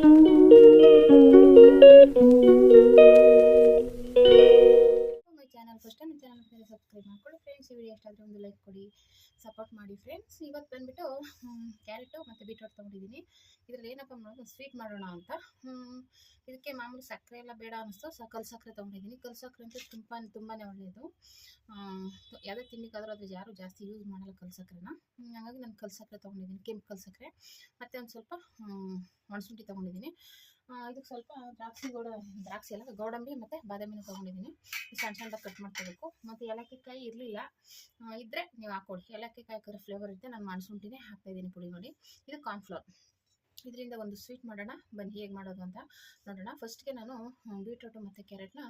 Thank you. ಎಷ್ಟಾದರೂ ಒಂದು like ಕೊಡಿ ಸಪೋರ್ಟ್ ಮಾಡಿ ಫ್ರೆಂಡ್ಸ್ ಇವತ್ತು ಬಂದುಬಿಟ್ಟು ಕ್ಯಾರೆಟು ಮತ್ತು ಬೀಟ್ರೋಟ್ ತೊಗೊಂಡಿದ್ದೀನಿ. ಇದರಲ್ಲಿ ಏನಪ್ಪ ಮಾಡೋದು ಸ್ವೀಟ್ ಮಾಡೋಣ ಅಂತ. ಇದಕ್ಕೆ ಮಾಮೂಲಿ ಸಕ್ಕರೆ ಎಲ್ಲ ಬೇಡ ಅನ್ನಿಸ್ತು ಸ ಕಲ್ ಸಕ್ಕರೆ ತೊಗೊಂಡಿದ್ದೀನಿ. ಕಲ್ ಸಕ್ಕರೆ ಅಂತೂ ತುಂಬ ತುಂಬಾ ಒಳ್ಳೆಯದು ಯಾವುದೇ ತಿಂಡಿಗಾದರೂ ಅದು ಯಾರು ಜಾಸ್ತಿ ಯೂಸ್ ಮಾಡಲ್ಲ ಕಲ್ ಸಕ್ಕರೆನ. ಹಾಗಾಗಿ ನಾನು ಕಲ್ ಸಕ್ಕರೆ ತೊಗೊಂಡಿದ್ದೀನಿ. ಕೆಂಪು ಕಲ್ ಸಕ್ಕರೆ. ಮತ್ತು ಒಂದು ಸ್ವಲ್ಪ ಒಣಸುಂಠಿ ತೊಗೊಂಡಿದ್ದೀನಿ. ಇದಕ್ಕೆ ಸ್ವಲ್ಪ ದ್ರಾಕ್ಷಿ ಗೋಡ, ದ್ರಾಕ್ಷಿ ಎಲ್ಲ ಗೋಡಂಬಿ ಮತ್ತು ಬಾದಾಮಿನ ತೊಗೊಂಡಿದ್ದೀನಿ. ಸಣ್ಣ ಸಣ್ಣದಾಗ ಕಟ್ ಮಾಡ್ಕೋಬೇಕು. ಮತ್ತು ಏಲಕ್ಕಿಕಾಯಿ ಇರಲಿಲ್ಲ. ಇದ್ದರೆ ನೀವು ಹಾಕ್ಕೊಡಿ ಏಲಕ್ಕಿ ಕಾಯಿ ಹಾಕಿದ್ರೆ ಫ್ಲೇವರ್ ಇರುತ್ತೆ. ನಾನು ಮೆಣಸುಂಟಿನೇ ಹಾಕ್ತಾಯಿದ್ದೀನಿ ಪುಡಿ ನೋಡಿ. ಇದು ಕಾರ್ನ್ಫ್ಲವರ್ ಇದರಿಂದ ಒಂದು ಸ್ವೀಟ್ ಮಾಡೋಣ. ಬನ್ನಿ, ಹೇಗೆ ಮಾಡೋದು ಅಂತ ನೋಡೋಣ. ಫಸ್ಟ್ಗೆ ನಾನು ಬೀಟ್ರೂಟು ಮತ್ತು ಕ್ಯಾರೆಟ್ನ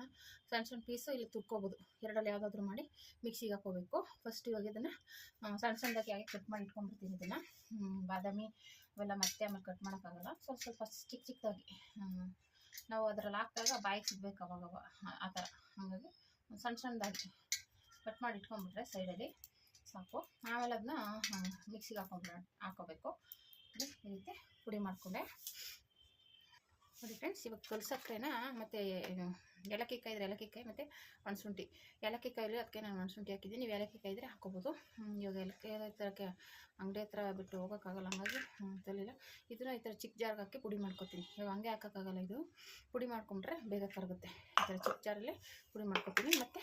ಸಣ್ಣ ಸಣ್ಣ ಪೀಸು ಇಲ್ಲಿ ತುರ್ಕೋಬೋದು. ಎರಡಲ್ಲಿ ಯಾವುದಾದ್ರೂ ಮಾಡಿ ಮಿಕ್ಸಿಗೆ ಹಾಕೋಬೇಕು ಫಸ್ಟ್ ಇವಾಗ ಇದನ್ನು ಸಣ್ಣ ಸಣ್ಣದಾಗಿ ಹಾಗೆ ಕಟ್ ಮಾಡಿ ಇಟ್ಕೊಂಡ್ಬಿಡ್ತೀನಿ ಇದನ್ನು ಬಾದಾಮಿ ಅವೆಲ್ಲ ಮತ್ತೆ ಆಮೇಲೆ ಕಟ್ ಮಾಡೋಕ್ಕಾಗಲ್ಲ. ಸ್ವಲ್ಪ ಸ್ವಲ್ಪ ಚಿಕ್ಕ ಚಿಕ್ಕದಾಗಿ ನಾವು ಅದರಲ್ಲಿ ಹಾಕಿದಾಗ ಬಾಯಿಗೆ ಸಿಗ್ಬೇಕು ಅವಾಗ ಅವಾಗ ಆ- ಥರ. ಹಾಗಾಗಿ ಸಣ್ಣ ಸಣ್ಣದಾಗಿ ಕಟ್ ಮಾಡಿ ಇಟ್ಕೊಂಡ್ಬಿಟ್ರೆ ಸೈಡಲ್ಲಿ ಸಾಕು. ಆಮೇಲೆ ಅದನ್ನ ಮಿಕ್ಸಿಗೆ ಹಾಕೊಂಡ್ಬಿಡ ಹಾಕೋಬೇಕು ಈ ರೀತಿ ಪುಡಿ ಮಾಡಿಕೊಂಡೆ. ನೋಡಿ ಫ್ರೆಂಡ್ಸ್ ಇವಾಗ ಕಲ್ ಸಕ್ಕರೆನ ಮತ್ತು ಏಲಕ್ಕಿಕಾಯಿ ಇದ್ರೆ ಏಲಕ್ಕಿಕಾಯಿ, ಮತ್ತು ಒಣಸುಂಠಿ ಏಲಕ್ಕಿಕಾಯಲ್ಲಿ ಅದಕ್ಕೆ ನಾನು ಒಣಸುಂಠಿ ಹಾಕಿದ್ದೀನಿ. ನೀವು ಏಲಕ್ಕಿಕಾಯಿ ಇದ್ದರೆ ಹಾಕೋಬೋದು ಇವಾಗ ಏಲಕ್ಕಿ ಥರಕ್ಕೆ ಅಂಗಡಿ ಹತ್ರ ಬಿಟ್ಟು ಹೋಗೋಕ್ಕಾಗಲ್ಲ, ಹಂಗಾಗಿ ತಲಿಲ್ಲ ಇದನ್ನ ಈ ಥರ ಚಿಕ್ಕ ಜಾರ್ಗೆ ಹಾಕಿ ಪುಡಿ ಮಾಡ್ಕೊತೀನಿ. ಇವಾಗ ಹಂಗೆ ಹಾಕೋಕ್ಕಾಗಲ್ಲ ಇದು. ಪುಡಿ ಮಾಡ್ಕೊಂಡ್ರೆ ಬೇಗ ಕರಗುತ್ತೆ. ಈ ಥರ ಚಿಕ್ಕ ಜಾರಲ್ಲಿ ಪುಡಿ ಮಾಡ್ಕೊತೀನಿ. ಮತ್ತು,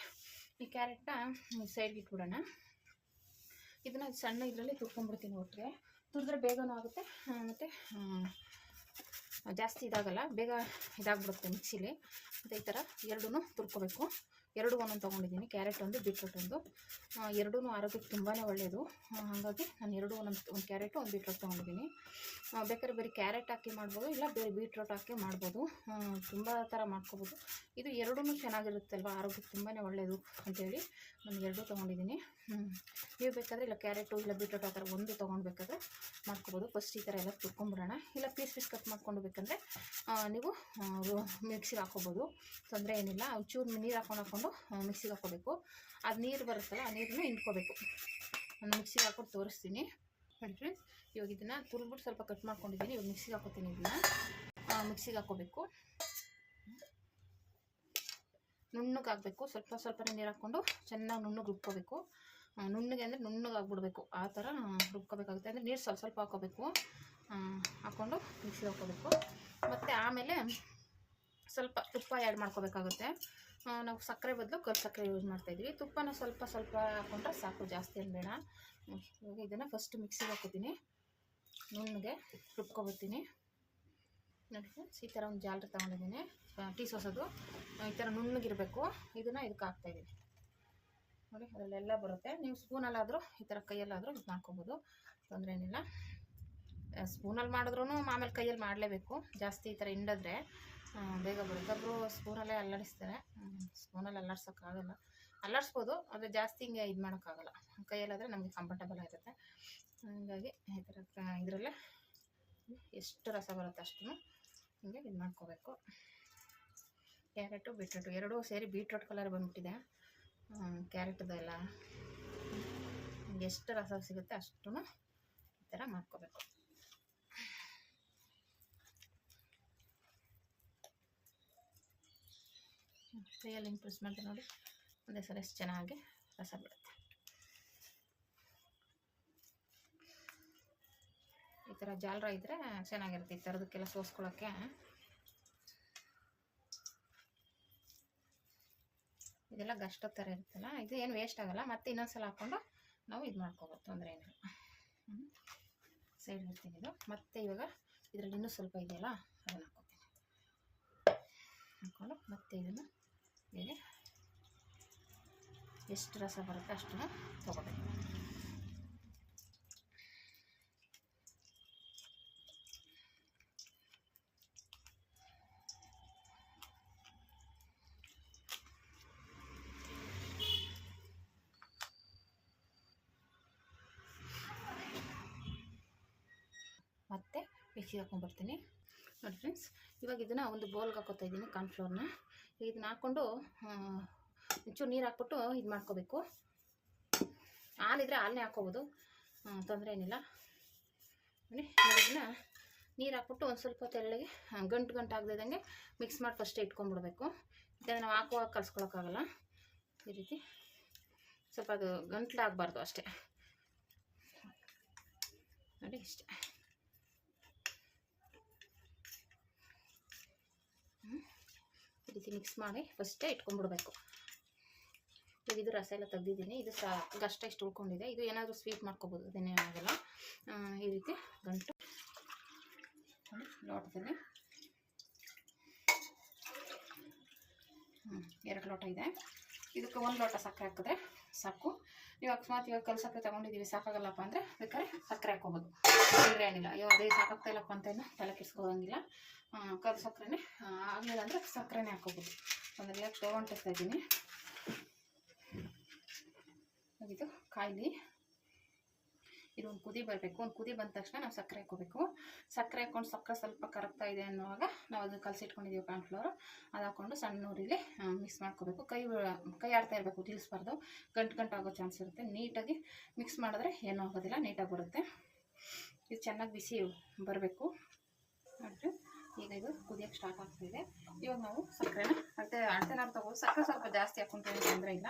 ಈ ಕ್ಯಾರೆಟ್ನ ಸೈಡ್ಗೆ ಇಟ್ಬಿಡೋಣ. ಇದನ್ನು ಸಣ್ಣ ಇದರಲ್ಲಿ ತುರ್ಕೊಂಡ್ಬಿಡ್ತೀನಿ ಒಟ್ಟಿಗೆ. ತುರಿದ್ರೆ ಬೇಗನೂ ಆಗುತ್ತೆ. ಮತ್ತು ಜಾಸ್ತಿ ಇದಾಗಲ್ಲ ಬೇಗ ಇದಾಗ್ಬಿಡುತ್ತೆ ಮಿಕ್ಸಿಲಿ ಮತ್ತು ಈ ಥರ ಎರಡೂ ತುರ್ಕೋಬೇಕು. ಎರಡು ಒಂದೊಂದು ತೊಗೊಂಡಿದ್ದೀನಿ. ಕ್ಯಾರೆಟ್ ಒಂದು, ಬೀಟ್ರೋಟ್ ಒಂದು. ಎರಡೂ ಆರೋಗ್ಯಕ್ಕೆ ತುಂಬಾ ಒಳ್ಳೆಯದು ಹಾಗಾಗಿ ನಾನು ಎರಡು ಒಂದೊಂದು ಒಂದು ಕ್ಯಾರೆಟು, ಒಂದು ಬೀಟ್ರೋಟ್ ತೊಗೊಂಡಿದ್ದೀನಿ. ಬೇಕಾದ್ರೆ ಬರೀ ಕ್ಯಾರೆಟ್ ಹಾಕಿ ಮಾಡ್ಬೋದು, ಇಲ್ಲ ಬೇರೆ ಬೀಟ್ರೋಟ್ ಹಾಕಿ ಮಾಡ್ಬೋದು. ತುಂಬ ಥರ ಮಾಡ್ಕೋಬೋದು. ಇದು ಎರಡೂ ಚೆನ್ನಾಗಿರುತ್ತಲ್ವ? ಆರೋಗ್ಯಕ್ಕೆ ತುಂಬಾ ಒಳ್ಳೆಯದು ಅಂತೇಳಿ ನಾನು ಎರಡೂ ತೊಗೊಂಡಿದ್ದೀನಿ. ನೀವು ಬೇಕಾದರೆ ಇಲ್ಲ ಕ್ಯಾರೆಟು, ಇಲ್ಲ ಬೀಟ್ರೋಟ್ ಆ ಥರ ಒಂದು ತೊಗೊಂಡ್ಬೇಕಾದ್ರೆ ಮಾಡ್ಕೋಬೋದು. ಫಸ್ಟ್ ಈ ಥರ ಎಲ್ಲ ತುರ್ಕೊಂಬಿಡೋಣ ಇಲ್ಲ ಪೀಸ್ ಪೀಸ್ ಕಟ್ ಮಾಡ್ಕೊಂಡು ಬೇಕಂದರೆ ನೀವು ಮಿಕ್ಸಿಗೆ ಹಾಕೋಬೋದು. ತೊಂದರೆ ಏನಿಲ್ಲ. ಒಂಚೂರು ನೀರು ಹಾಕೊಂಡು ಹಾಕ್ಕೊಂಡು ಮಿಕ್ಸಿಗೆ ಹಾಕೋಬೇಕು ಅದು ನೀರು ಬರುತ್ತಲ್ಲ, ಆ ನೀರನ್ನು ಹಿಂಡ್ಕೋಬೇಕು. ನಾನು ಮಿಕ್ಸಿಗೆ ಹಾಕೊಂಡು ತೋರಿಸ್ತೀನಿ. ನೋಡಿ ಫ್ರೆಂಡ್ಸ್ ಇವಾಗ ಇದನ್ನು ತುರ್ಬಿಟ್ಟು ಸ್ವಲ್ಪ ಕಟ್ ಮಾಡ್ಕೊಂಡಿದ್ದೀನಿ. ಇವಾಗ ಮಿಕ್ಸಿಗೆ ಹಾಕೋತೀನಿ ಇದನ್ನು. ಮಿಕ್ಸಿಗೆ ಹಾಕೋಬೇಕು ನುಣ್ಣಗೆ ಹಾಕಬೇಕು. ಸ್ವಲ್ಪ ಸ್ವಲ್ಪನೇ ನೀರು ಹಾಕ್ಕೊಂಡು ಚೆನ್ನಾಗಿ ನುಣ್ಣಗೆ ರುಬ್ಕೋಬೇಕು. ನುಣ್ಣಗೆ ಅಂದರೆ ನುಣ್ಣಗೆ ಆಗ್ಬಿಡ್ಬೇಕು ಆ ಥರ ರುಬ್ಕೋಬೇಕಾಗುತ್ತೆ. ಅಂದರೆ ನೀರು ಸ್ವಲ್ಪ ಸ್ವಲ್ಪ ಹಾಕೋಬೇಕು ಹಾಕ್ಕೊಂಡು ಮಿಕ್ಸಿಗೆ ಹಾಕ್ಕೋಬೇಕು. ಮತ್ತು ಆಮೇಲೆ ಸ್ವಲ್ಪ ತುಪ್ಪ ಆ್ಯಡ್ ಮಾಡ್ಕೋಬೇಕಾಗುತ್ತೆ. ನಾವು ಸಕ್ಕರೆ ಬದಲು ಕಲ್ ಸಕ್ಕರೆ ಯೂಸ್ ಮಾಡ್ತಾಯಿದ್ವಿ ತುಪ್ಪನ ಸ್ವಲ್ಪ ಸ್ವಲ್ಪ ಹಾಕೊಂಡ್ರೆ ಸಾಕು, ಜಾಸ್ತಿ ಏನು ಬೇಡ. ಇವಾಗ ಇದನ್ನು ಫಸ್ಟ್ ಮಿಕ್ಸಿಗೆ ಹಾಕೋತೀನಿ. ನುಣ್ಣಗೆ ರುಬ್ಕೊಬತ್ತೀನಿ. ನೋಡಿ ಫ್ರೆಂಡ್ಸ್ ಈ ಥರ ಒಂದು ಜಾಲ್ರಿ ತೊಗೊಂಡಿದ್ದೀನಿ. ಟೀ ಸೋಸೋದು ಈ ಥರ ನುಣ್ಣಗಿರಬೇಕು. ಇದನ್ನು ಇದಕ್ಕೆ ಹಾಕ್ತಾಯಿದ್ದೀನಿ ನೋಡಿ, ಅದರಲ್ಲೆಲ್ಲ ಬರುತ್ತೆ. ನೀವು ಸ್ಪೂನಲ್ಲಾದರೂ ಈ ಥರ ಕೈಯಲ್ಲಾದರೂ ಇದು ಮಾಡ್ಕೊಬೋದು. ತೊಂದರೆ ಏನಿಲ್ಲ ಸ್ಪೂನಲ್ಲಿ ಮಾಡಿದ್ರೂ ಆಮೇಲೆ ಕೈಯಲ್ಲಿ ಮಾಡಲೇಬೇಕು. ಜಾಸ್ತಿ ಈ ಥರ ಹಿಂಡಿದ್ರೆ. ಬೇಗ ಬರುತ್ತೆ. ಒಬ್ಬರು ಸ್ಪೂನಲ್ಲೇ ಅಲ್ಲಾಡಿಸ್ತಾರೆ. ಸ್ಪೂನಲ್ಲಿ ಅಲ್ಲಾಡ್ಸೋಕ್ಕಾಗಲ್ಲ. ಅಲ್ಲಾಡಿಸ್ಬೋದು, ಆದರೆ ಜಾಸ್ತಿ ಹಿಂಗೆ ಇದು ಮಾಡೋಕ್ಕಾಗಲ್ಲ. ಕೈಯಲ್ಲಾದರೆ ನಮಗೆ ಕಂಫರ್ಟಬಲ್ ಆಗಿರುತ್ತೆ. ಹಾಗಾಗಿ ಈ ಥರ ಇದರಲ್ಲೇ ಎಷ್ಟು ರಸ ಬರುತ್ತೆ ಅಷ್ಟು ಹಿಂಗೆ ಇದು ಮಾಡ್ಕೋಬೇಕು. ಕ್ಯಾರೆಟು, ಬೀಟ್ರೋಟು, ಎರಡೂ ಸೇರಿ ಬೀಟ್ರೋಟ್ ಕಲರ್ ಬಂದುಬಿಟ್ಟಿದೆ. ಕ್ಯಾರೆಟ್ದು ಎಲ್ಲ ನಿಮ್ಗೆ ಎಷ್ಟು ರಸ ಸಿಗುತ್ತೆ ಅಷ್ಟು ಈ ಥರ ಮಾಡ್ಕೋಬೇಕು. ಕೈಯಲ್ಲಿ ಹಿಂಗೆ ಮಾಡ್ತೀನಿ ನೋಡಿ, ಒಂದೇ ಸಲ ಎಷ್ಟು ಚೆನ್ನಾಗಿ ರಸ ಬಿಡುತ್ತೆ. ಈ ಥರ ಜಾಲರ ಇದ್ದರೆ ಚೆನ್ನಾಗಿರುತ್ತೆ, ಈ ಥರದಕ್ಕೆಲ್ಲ ಸೋಸ್ಕೊಳ್ಳೋಕ್ಕೆ. ಇದೆಲ್ಲ ಗಷ್ಟ ಥರ ಇರುತ್ತಲ್ಲ, ಇದು ಏನು ವೇಸ್ಟ್ ಆಗೋಲ್ಲ, ಮತ್ತೆ ಇನ್ನೊಂದ್ಸಲ ಹಾಕ್ಕೊಂಡು ನಾವು ಇದು ಮಾಡ್ಕೋಬೋದು, ತೊಂದರೆ ಏನಿಲ್ಲ. ಸೈಡ್ ಇರ್ತೀನಿ ಇದು. ಮತ್ತೆ ಇವಾಗ ಇದರಲ್ಲಿ ಇನ್ನೂ ಸ್ವಲ್ಪ ಇದೆಯಲ್ಲ, ಅದನ್ನು ಹಾಕ್ಕೋತೀನಿ. ಹಾಕ್ಕೊಂಡು ಮತ್ತೆ ಇದನ್ನು ಹೀಗೆ ಎಷ್ಟು ರಸ ಬರುತ್ತೆ ಅಷ್ಟನ್ನು ತೊಗೋಬೇಕು. ಮತ್ತೆ ಮಿಕ್ಸಿಗೆ ಹಾಕೊಂಡ್ಬರ್ತೀನಿ ನೋಡಿ ಫ್ರೆಂಡ್ಸ್ ಇವಾಗ ಇದನ್ನು ಒಂದು ಬೌಲ್ಗೆ ಹಾಕೋತಾ ಇದ್ದೀನಿ ಕಾರ್ನ್ಫ್ಲೋರ್ನ ಇದನ್ನ ಹಾಕ್ಕೊಂಡು ಒಂಚೂರು ನೀರು ಹಾಕ್ಬಿಟ್ಟು ಇದು ಮಾಡ್ಕೋಬೇಕು. ಹಾಲಿದ್ರೆ ಹಾಲನ್ನೇ ಹಾಕ್ಕೋಬೋದು. ತೊಂದರೆ ಏನಿಲ್ಲ. ನೋಡಿ ಇದನ್ನ ನೀರು ಹಾಕ್ಬಿಟ್ಟು ಒಂದು ಸ್ವಲ್ಪ ತೆಳ್ಳಗೆ ಗಂಟು ಗಂಟು ಆಗದಿದ್ದಂಗೆ ಮಿಕ್ಸ್ ಮಾಡಿ ಫಸ್ಟ್ ಇಟ್ಕೊಂಡ್ಬಿಡ್ಬೇಕು. ಯಾಕಂದರೆ ನಾವು ಹಾಕುವಾಗ ಕಲ್ಸ್ಕೊಳೋಕ್ಕಾಗಲ್ಲ. ಈ ರೀತಿ ಸ್ವಲ್ಪ ಅದು ಗಂಟ್ಲು ಆಗಬಾರ್ದು ಅಷ್ಟೇ. ನೋಡಿ, ಇಷ್ಟೇ ಹ್ಮ್. ಈ ರೀತಿ ಮಿಕ್ಸ್ ಮಾಡಿ ಫಸ್ಟೇ ಇಟ್ಕೊಂಡ್ಬಿಡ್ಬೇಕು. ಇವಾಗ ಇದು ರಸ ಎಲ್ಲ ತೆಗ್ದಿದ್ದೀನಿ. ಇದು ಸಹ ಗಷ್ಟ ಇಷ್ಟು ಉಳ್ಕೊಂಡಿದೆ. ಇದು ಏನಾದರೂ ಸ್ವೀಟ್ ಮಾಡ್ಕೊಬೋದು, ಅದೇನೇ ಆಗಲ್ಲ. ಈ ರೀತಿ ಗಂಟು ಲೋಟದಲ್ಲಿ. ಎರಡು ಲೋಟ ಇದೆ. ಇದಕ್ಕೆ ಒಂದು ಲೋಟ ಸಕ್ಕರೆ ಹಾಕಿದ್ರೆ ಸಾಕು. ನೀವು ಅಕಸ್ಮಾತ್ ಇವಾಗ ಕಲ್ ತಗೊಂಡಿದ್ದೀವಿ ಸಾಕಾಗಲ್ಲಪ್ಪ ಅಂದರೆ ಬೇಕಾದ್ರೆ ಸಕ್ಕರೆ ಹಾಕೋಬೋದು ತೊಂದರೆ ಏನಿಲ್ಲ. ಇವಾಗ ಸಾಕಾಗ್ತಾ ಇಲ್ಲಪ್ಪ ಅಂತ ಏನು ತಲೆ ಕೆಡಿಸ್ಕೊಳ್ಳೋಂಗಿಲ್ಲ ಕಲ್ ಸಕ್ಕರೆನೇ ಆಗಲಿಲ್ಲ ಅಂದರೆ ಸಕ್ಕರೆನೇ ಹಾಕೋಬೋದು ಒಂದು ಸ್ಟವ್ ಅಂಟಿಸ್ತಾ ಇದ್ದೀನಿ. ಇದು ಕಾಯ್ಲಿ. ಇದು ಒಂದು ಕುದಿ ಬರಬೇಕು. ಒಂದು ಕುದಿ ಬಂದ ತಕ್ಷಣ ನಾವು ಸಕ್ಕರೆ ಹಾಕೋಬೇಕು ಸಕ್ಕರೆ ಹಾಕ್ಕೊಂಡು ಸಕ್ಕರೆ ಸ್ವಲ್ಪ ಕರಗ್ತಾ ಇದೆ ಅನ್ನುವಾಗ ನಾವು ಅದನ್ನು ಕಲಸಿಟ್ಕೊಂಡಿದ್ದೀವಿ ಫ್ಲೋರು ಅದು ಹಾಕ್ಕೊಂಡು ಸಣ್ಣ ಉರಿಲಿ ಮಿಕ್ಸ್ ಮಾಡ್ಕೋಬೇಕು. ಕೈ ಕೈ ಆಡ್ತಾ ಇರಬೇಕು ತಿಳಿಸ್ಬಾರ್ದು ಗಂಟು ಗಂಟು ಆಗೋ ಚಾನ್ಸ್ ಇರುತ್ತೆ. ನೀಟಾಗಿ ಮಿಕ್ಸ್ ಮಾಡಿದ್ರೆ ಏನೂ ಆಗೋದಿಲ್ಲ, ನೀಟಾಗಿ ಬರುತ್ತೆ. ಇದು ಚೆನ್ನಾಗಿ ಬಿಸಿ ಬರಬೇಕು. ಮತ್ತು ಈಗ ಇದು ಕುದಿಯೋಕ್ಕೆ ಸ್ಟಾರ್ಟ್ ಆಗ್ತಿದೆ ಇವಾಗ ನಾವು ಸಕ್ಕರೆನ, ಅಳತೆ, ಅಳತೆನಾರು ತಗೋ, ಸಕ್ಕರೆ ಸ್ವಲ್ಪ ಜಾಸ್ತಿ ಹಾಕ್ಕೊಂತೀವಿ ತೊಂದರೆ ಇಲ್ಲ.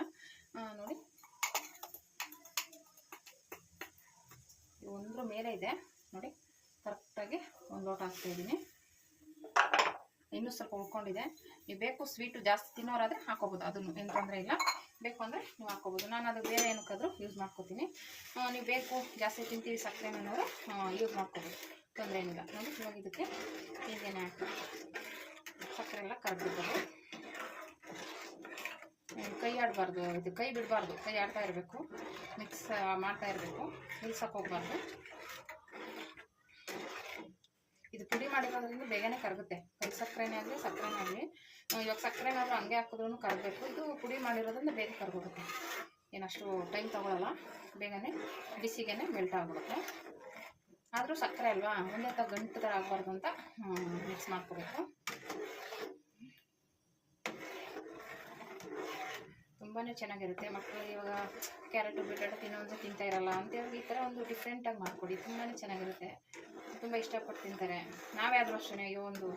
ನೋಡಿ. ಒಂದ್ರ ಮೇಲೆ ಇದೆ. ನೋಡಿ ಕರೆಕ್ಟಾಗಿ ಒಂದು ಲೋಟ ಹಾಕ್ತಾ ಇದ್ದೀನಿ. ಇನ್ನೂ ಸ್ವಲ್ಪ ಉಳ್ಕೊಂಡಿದೆ. ನೀವು ಬೇಕು ಸ್ವೀಟು ಜಾಸ್ತಿ ತಿನ್ನೋರಾದರೆ ಹಾಕೋಬೋದು. ಅದನ್ನು ಏನು ತೊಂದರೆ ಇಲ್ಲ. ಬೇಕು ಅಂದರೆ ನೀವು ಹಾಕೋಬೋದು. ನಾನು ಅದು ಬೇರೆ ಏನಕ್ಕಾದರೂ ಯೂಸ್ ಮಾಡ್ಕೋತೀನಿ. ನೀವು ಬೇಕು, ಜಾಸ್ತಿ ತಿಂತೀವಿ ಸಕ್ಕರೆ ಅನ್ನೋರು ಯೂಸ್ ಮಾಡ್ಕೋಬೋದು. ತೊಂದರೆ ಏನಿಲ್ಲ. ನೋಡಿ, ಇವಾಗ ಇದಕ್ಕೆ ಹೀಗೇನೆ ಹಾಕಿ. ಸಕ್ಕರೆ ಎಲ್ಲ ಕರಗಿರ್ಬೋದು ಕೈ ಆಡಬಾರ್ದು ಇದು ಕೈ ಬಿಡಬಾರ್ದು ಕೈ ಆಡ್ತಾ ಇರಬೇಕು ಮಿಕ್ಸ್ ಮಾಡ್ತಾ ಇರಬೇಕು ನಿಲ್ಸಕ್ಕೆ ಹೋಗ್ಬಾರ್ದು. ಇದು ಪುಡಿ ಮಾಡಿರೋದ್ರಿಂದ ಬೇಗನೆ ಕರಗುತ್ತೆ. ಸಕ್ಕರೆನೇ ಆಗಲಿ ಸಕ್ಕರೆನೇ ಆಗಲಿ. ಇವಾಗ ಸಕ್ಕರೆನಾದ್ರೂ ಹಂಗೆ ಹಾಕಿದ್ರೂ ಕರಗಬೇಕು ಇದು ಪುಡಿ ಮಾಡಿರೋದ್ರಿಂದ ಬೇಗ ಕರಗೋಗುತ್ತೆ. ಏನಷ್ಟು ಟೈಮ್ ತೊಗೊಳಲ್ಲ. ಬೇಗನೆ ಬಿಸಿಗೆನೆ ಮೆಲ್ಟ್ ಆಗಿಬಿಡುತ್ತೆ. ಆದರೂ ಸಕ್ಕರೆ ಅಲ್ವಾ? ಒಂದೇ ತ ಗಂಟು ಥರ ಆಗಬಾರ್ದು ಅಂತ ಮಿಕ್ಸ್ ಮಾಡ್ಕೋಬೇಕು. ತುಂಬಾ ಚೆನ್ನಾಗಿರುತ್ತೆ. ಮಕ್ಕಳು ಇವಾಗ ಕ್ಯಾರೆಟು ತಿನ್ನೋ ತಿನ್ನೋದು ತಿಂತಾ ಇರಲ್ಲ ಅಂತೇಳಿ ಈ ಥರ ಒಂದು ಡಿಫ್ರೆಂಟಾಗಿ ಮಾಡಿಕೊಡಿ. ತುಂಬಾ ಚೆನ್ನಾಗಿರುತ್ತೆ. ತುಂಬ ಇಷ್ಟಪಟ್ಟು ತಿಂತಾರೆ. ನಾವೇ ಆದರೂ ಅಷ್ಟೇ ಅಯ್ಯೋ ಒಂದು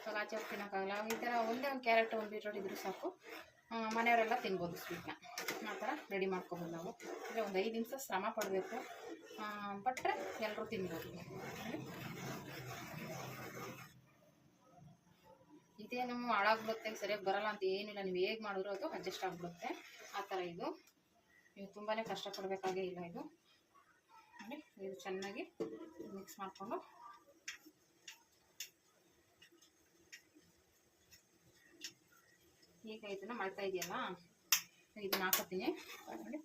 ಇವಾಗ ಆಚೆ ಹೋಗಿ ತಿನ್ನೋಕ್ಕಾಗಲ್ಲ. ಈ ಥರ ಒಂದೇ ಒಂದು ಕ್ಯಾರೆಟ್, ಒಂದು ಬೀಟ್ರೋಟ್ ಇದ್ರೂ ಸಾಕು. ಮನೆಯವರೆಲ್ಲ ತಿನ್ಬೋದು ಸ್ವೀಟ್ನ ಆ ಥರ ರೆಡಿ ಮಾಡ್ಕೊಬೋದು ನಾವು. ಅಂದರೆ ಒಂದು ಐದು ನಿಮಿಷ ಶ್ರಮ ಪಡಬೇಕು. ಬಟ್ರೆ ಎಲ್ಲರೂ ತಿನ್ಬೋದು. ಇದೇನು ಹಾಳಾಗ್ಬಿಡುತ್ತೆ, ಸರಿಯಾಗಿ ಬರಲ್ಲ ಅಂತ ಏನಿಲ್ಲ, ನೀವು ಹೇಗೆ ಮಾಡಿದ್ರು ಅದು ಅಡ್ಜಸ್ಟ್ ಆಗ್ಬಿಡುತ್ತೆ. ಆ ಥರ ಇದು. ನೀವು ತುಂಬಾ ಕಷ್ಟಪಡಬೇಕಾಗೇ ಇಲ್ಲ ಇದು. ನೋಡಿ, ಇದು ಚೆನ್ನಾಗಿ ಮಿಕ್ಸ್ ಮಾಡಿಕೊಂಡು. ಈಗ ಇದನ್ನು ಮಾಡ್ತಾ ಇದೆಯಲ್ಲ, ಇದನ್ನ ಹಾಕೋತೀನಿ. ನೋಡಿ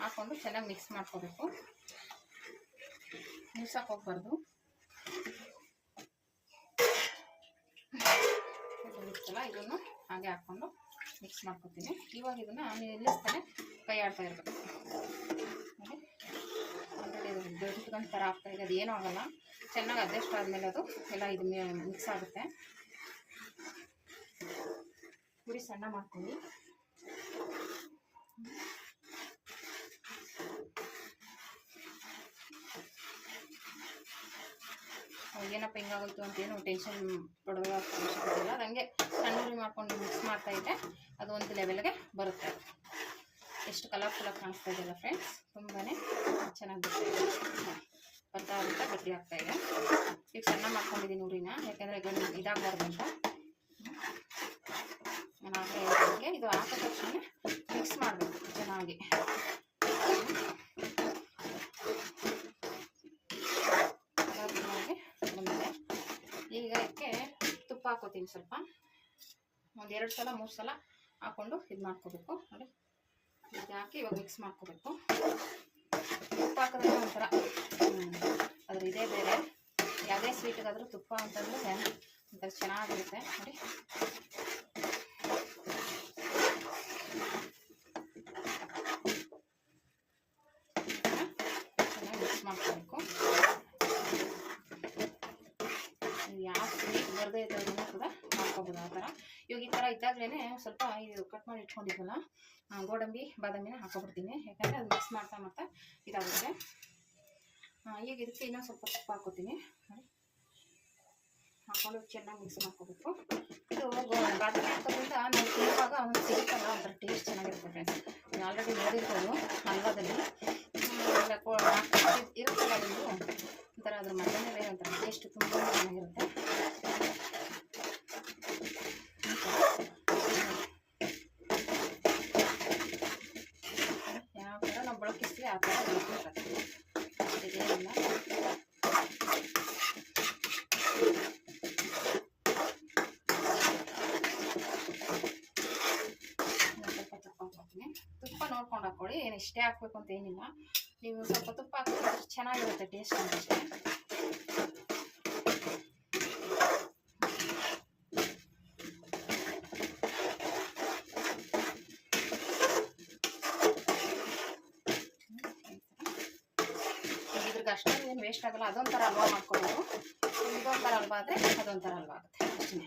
ಹಾಕ್ಕೊಂಡು ಚೆನ್ನಾಗಿ ಮಿಕ್ಸ್ ಮಾಡ್ಕೋಬೇಕು. ಹೋಗ್ಬಾರ್ದು. ಇರುತ್ತಲ್ಲ ಇದನ್ನು ಹಾಗೆ ಹಾಕ್ಕೊಂಡು ಮಿಕ್ಸ್ ಮಾಡ್ಕೊತೀನಿ. ಇವಾಗ ಇದನ್ನು ನಿಲ್ಲಿಸ್ತಾನೆ ಕೈ ಆಡ್ತಾ ಇರಬೇಕು. ಗಂಟು ಥರ ಆಗ್ತಾ ಇದೆ. ಅದು ಏನೂ ಆಗಲ್ಲ. ಚೆನ್ನಾಗಿ ಅಡ್ಜಸ್ಟ್ ಆದಮೇಲೆ ಅದು ಎಲ್ಲ ಇದು ಮಿಕ್ಸ್ ಆಗುತ್ತೆ. ಪುಡಿ ಸಣ್ಣ ಮಾಡ್ತೀನಿ. ಏನಪ್ಪ ಹಿಂಗಾಗೋಯ್ತು ಅಂತ ಏನು ಟೆನ್ಷನ್ ಪಡೋ ಅವಶ್ಯಕತೆ ಹಂಗೆ ಸಣ್ಣ ಮಾಡ್ಕೊಂಡು ಮಿಕ್ಸ್ ಮಾಡ್ತಾ ಇದ್ದೆ. ಅದು ಒಂದು ಲೆವೆಲ್ಗೆ ಬರುತ್ತೆ. ಎಷ್ಟು ಕಲರ್ಫುಲ್ಲಾಗಿ ಕಾಣಿಸ್ತಾ ಇದೆಯಲ್ಲ ಫ್ರೆಂಡ್ಸ್ ತುಂಬಾ ಚೆನ್ನಾಗಿ ಬರ್ತಾ ಬರ್ತಾ ಗಟ್ಟಿ ಆಗ್ತಾ ಇದೆ. ಈಗ ಸಣ್ಣ ಮಾಡ್ಕೊಂಡಿದ್ದೀನಿ ಉರಿನ ಯಾಕೆಂದರೆ ಗಂಡು ಇದಾಗಬಾರ್ದು ಅಂತ ನಾನು ಆಗಲೇ ಹೇಳಿದಂಗೆ ಇದು ಹಾಕಿದ ತಕ್ಷಣ ಮಿಕ್ಸ್ ಮಾಡಬೇಕು ಚೆನ್ನಾಗಿ ಕಲರ್ಫುಲ್ಲಾಗಿ ಬಂದಿದೆ ಈಗ ಇದಕ್ಕೆ ತುಪ್ಪ ಸ್ವಲ್ಪ. ಒಂದು ಎರಡು ಸಲ, ಮೂರು ಸಲ ಹಾಕ್ಕೊಂಡು ಇದು ಮಾಡ್ಕೋಬೇಕು. ನೋಡಿ, ಇದು ಹಾಕಿ ಇವಾಗ ಮಿಕ್ಸ್ ಮಾಡ್ಕೋಬೇಕು. ತುಪ್ಪ ಹಾಕಿದ್ರೆ ಒಂಥರ ಅದ್ರ ಇದೇ ಬೇರೆ. ಯಾವುದೇ ಸ್ವೀಟಿಗಾದರೂ ತುಪ್ಪ ಅಂತಂದರೆ ಒಂಥರ ಚೆನ್ನಾಗಿರುತ್ತೆ. ನೋಡಿ ಚೆನ್ನಾಗಿ ಮಿಕ್ಸ್ ಮಾಡ್ಕೋಬೇಕು ನೀವು ಯಾವ ಸ್ವೀಟ್ ಬರದೇ ಇದ್ದವ್ರನ್ನ ಕೂಡ ಮಾಡ್ಕೋಬೋದು ಆ ಥರ ಇವಾಗ ಇದ್ದಾಗಲೇ ಸ್ವಲ್ಪ ಇದು ಕಟ್ ಮಾಡಿ ಇಟ್ಕೊಂಡಿದ್ವಲ್ಲ ಗೋಡಂಬಿ, ಬಾದಾಮಿನ ಹಾಕೊಬಿಡ್ತೀನಿ. ಯಾಕಂದರೆ ಅದು ಮಿಕ್ಸ್ ಮಾಡ್ತಾ ಮಾಡ್ತಾ ಇದಾಗುತ್ತೆ ಈಗ ಇದಕ್ಕೆ ಇನ್ನೊಂದು ಸ್ವಲ್ಪ ತುಪ್ಪ ಹಾಕೋತೀನಿ ಹಾಕೊಂಡು ಚೆನ್ನಾಗಿ ಮಿಕ್ಸ್ ಮಾಡ್ಕೋಬೇಕು. ಇದು ಬಾದಾಮಿ ಹಾಕೋದ್ರಿಂದ ನಾವು ತಿನ್ನುವಾಗ ಒಂದು ಸಿಗುತ್ತಲ್ಲ, ಒಂಥರ ಟೇಸ್ಟ್ ಚೆನ್ನಾಗಿರುತ್ತೆ ಫ್ರೆಂಡ್ಸ್. ನೀವು ಆಲ್ರೆಡಿ ನೋಡಿರ್ಬೋದು ಹಲ್ವಾದಲ್ಲಿ. ಇರುತ್ತಲ್ಲ ಇದು ಒಂಥರ ಅದ್ರ ಬೇರೆ ಒಂಥರ ಟೇಸ್ಟ್ ತುಂಬ ಚೆನ್ನಾಗಿರುತ್ತೆ ಯಾವ ಥರ ನಾವು ಬಳಕಿಸ್ತೀವಿ ಆ ಥರ ಬಳಕಬೇಕಾಗ್ತದೆ ಇದೇನಿಲ್ಲ ಇನ್ನೊಂದ್ ಸ್ವಲ್ಪ ತುಪ್ಪ ಹಾಕ್ತೀನಿ ತುಪ್ಪ ನೋಡ್ಕೊಂಡು ಹಾಕ್ಕೊಳ್ಳಿ ಏನು ಇಷ್ಟೇ ಹಾಕ್ಬೇಕು ಅಂತ ಏನಿಲ್ಲ ನೀವು ಸ್ವಲ್ಪ ತುಪ್ಪ ಹಾಕಿದ್ರೆ ಚೆನ್ನಾಗಿರುತ್ತೆ ಟೇಸ್ಟ್ ಅಷ್ಟೇ ಇದ್ರಿಗೆ ಅಷ್ಟೇ ಏನು ವೇಸ್ಟ್ ಆಗಲ್ಲ, ಅದೊಂಥರ ಹಲ್ವಾ ಮಾಡ್ಕೊಬೋದು ಇದೊಂಥರ ಹಲ್ವಾ ಆದರೆ ಅದೊಂಥರ ಹಲ್ವಾ ಆಗುತ್ತೆ. ಅಷ್ಟೇ.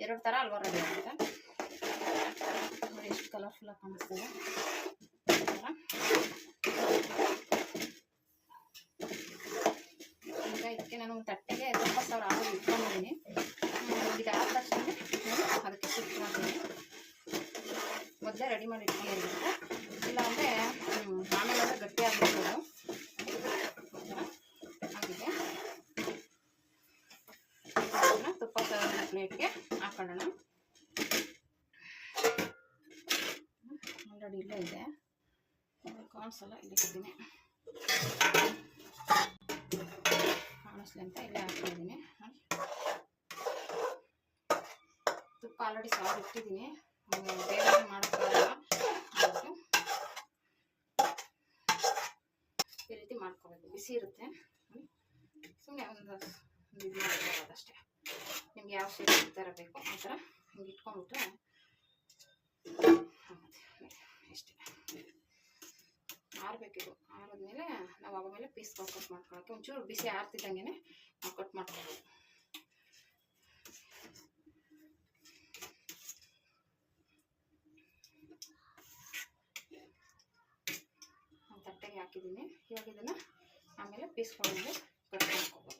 ಎರಡು ಥರ ಹಲ್ವಾ ರೆಡಿ ಆಗುತ್ತೆ. ನೋಡಿ ಎಷ್ಟು ಕಲರ್ಫುಲ್ಲಾಗಿ ಕಾಣಿಸ್ತದೆ. ಈಗ ಇದಕ್ಕೆ ನಾನು ತಟ್ಟೆಗೆ ತುಂಬ ಸಾವಿರ ಆಗೋದು ಇಟ್ಕೊಂಡಿದ್ದೀನಿ ಹ್ಮ್, ಇದಾದ ತಕ್ಷಣ ನಾನು ಅದಕ್ಕೆ ಶಿಫ್ಟ್ ಮಾಡ್ತೀನಿ ಮೊದಲೇ ರೆಡಿ ಮಾಡಿ ಇಟ್ಕೊಂಡಿರ್ಬೇಕು ಇಲ್ಲ ಅಂದರೆ ಆಮೇಲೆ ಅಂದರೆ ಗಟ್ಟಿ ಆಗ್ಬಿಡ್ಬೋದು ಆಗಿದೆ ಅದನ್ನ ತುಪ್ಪ ಪ್ಲೇಟ್ಗೆ ಹಾಕೊಳ್ಳೋಣ ಆಲ್ರೆಡಿ ಇಲ್ಲೇ ಇದೆ ಕಾಣಿಸಲ್ಲ, ಇಲ್ಲಿ ಇದ್ದೀನಿ ಕಾಣಿಸ್ಲಿ ಅಂತ ಇಲ್ಲೇ ಹಾಕ್ತಿದ್ದೀನಿ ತುಪ್ಪ ಆಲ್ರೆಡಿ ಸಾವಿರ ಇಟ್ಟಿದ್ದೀನಿ. ಬೇರೆ ಬೇಗ ಈ ರೀತಿ ಮಾಡ್ಕೋಬೇಕು. ಬಿಸಿ ಇರುತ್ತೆ. ಸುಮ್ಮನೆ ಒಂದು ಒಂದು ಇದು ಮಾಡ್ಕೋಬೋದು ಅಷ್ಟೇ. ನಿಮ್ಗೆ ಯಾವ ಶೇಪ್ ಈ ಥರ ಬೇಕು, ಆ ಥರ ಹಿಂಗೆ ಇಟ್ಕೊಂಡ್ಬಿಟ್ರೆ ಆರಬೇಕಿದು ಆರಿದ್ಮೇಲೆ ನಾವು ಆಮೇಲೆ ಪೀಸ್ ಕಟ್ ಮಾಡ್ಕೊಳಕ್ಕೆ. ಒಂಚೂರು ಬಿಸಿ ಆರ್ತಿದ್ದಂಗೆ ನಾವು ಕಟ್ ಮಾಡ್ಕೊಬೋದು ತಟ್ಟೆಗೆ ಹಾಕಿದ್ದೀನಿ. ಇವಾಗ ಇದನ್ನು ಆಮೇಲೆ ಪೀಸ್ಕೊಂಡು ಕಟ್ ಮಾಡ್ಕೋಬೋದು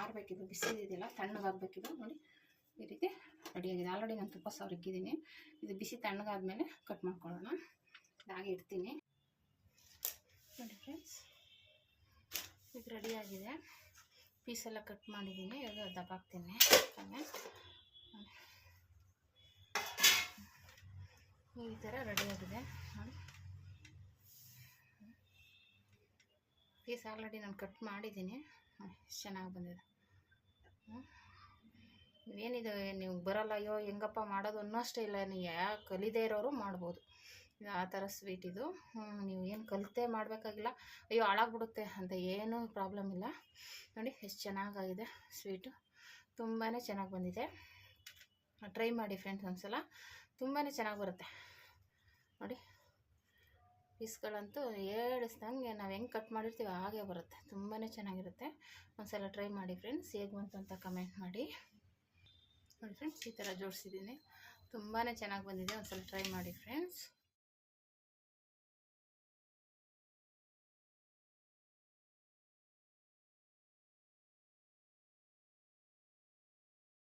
ಆರಬೇಕಿದು, ಬಿಸಿ ಇದೆಯಲ್ಲ, ತಣ್ಣಗಾಗಬೇಕಿದು. ನೋಡಿ, ಈ ರೀತಿ ರೆಡಿಯಾಗಿದೆ ಆಲ್ರೆಡಿ ನಾನು ತುಪ್ಪ ಸಾವಿರ ಇಕ್ಕಿದ್ದೀನಿ ಇದು ಬಿಸಿ ತಣ್ಣಗಾದ್ಮೇಲೆ ಕಟ್ ಮಾಡ್ಕೊಳ್ಳೋಣ. ಇದಾಗಿ ಇಡ್ತೀನಿ. ನೋಡಿ ಫ್ರೆಂಡ್ಸ್ ಇದು ರೆಡಿಯಾಗಿದೆ ಪೀಸೆಲ್ಲ ಕಟ್ ಮಾಡಿದ್ದೀನಿ. ಇವಾಗ ದಬ್ಬಾಕ್ತೀನಿ ಈ ಥರ ರೆಡಿಯಾಗಿದೆ ನೋಡಿ. ಪೀಸ್ ಆಲ್ರೆಡಿ ನಾನು ಕಟ್ ಮಾಡಿದ್ದೀನಿ. ಚೆನ್ನಾಗಿ ಬಂದಿದೆ. ಏನಿದೆ ನೀವು ಬರಲ್ಲ. ಅಯ್ಯೋ, ಹೆಂಗಪ್ಪ ಮಾಡೋದು ಅನ್ನೋ ಅಷ್ಟೇ ಇಲ್ಲ. ನೀವು ಯಾಕೆ ಕಲಿದೇ ಇರೋರು ಮಾಡ್ಬೋದು. ಆ ಥರ ಸ್ವೀಟ್ ಇದು. ನೀವು ಏನು ಕಲಿತೆ ಮಾಡಬೇಕಾಗಿಲ್ಲ. ಅಯ್ಯೋ, ಹಾಳಾಗ್ಬಿಡುತ್ತೆ ಅಂತ ಏನೂ ಪ್ರಾಬ್ಲಮ್ ಇಲ್ಲ. ನೋಡಿ, ಎಷ್ಟು ಚೆನ್ನಾಗಾಗಿದೆ ಸ್ವೀಟು ತುಂಬಾ ಚೆನ್ನಾಗಿ ಬಂದಿದೆ. ಟ್ರೈ ಮಾಡಿ ಫ್ರೆಂಡ್ಸ್ ಒಂದ್ಸಲ. ತುಂಬಾ ಚೆನ್ನಾಗಿ ಬರುತ್ತೆ. ನೋಡಿ ಪೀಸ್ಗಳಂತೂ ಹೇಳಿಸ್ದಂಗೆ ನಾವು ಹೆಂಗೆ ಕಟ್ ಮಾಡಿರ್ತೀವಿ ಹಾಗೆ ಬರುತ್ತೆ. ತುಂಬಾ ಚೆನ್ನಾಗಿರುತ್ತೆ. ಒಂದ್ಸಲ ಟ್ರೈ ಮಾಡಿ ಫ್ರೆಂಡ್ಸ್ ಹೇಗೆ ಬಂತು ಅಂತ ಕಮೆಂಟ್ ಮಾಡಿ. ನೋಡಿ ಫ್ರೆಂಡ್ಸ್ ಈ ಥರ ಜೋಡಿಸಿದ್ದೀನಿ. ತುಂಬಾ ಚೆನ್ನಾಗಿ ಬಂದಿದೆ. ಒಂದ್ಸಲ ಟ್ರೈ ಮಾಡಿ ಫ್ರೆಂಡ್ಸ್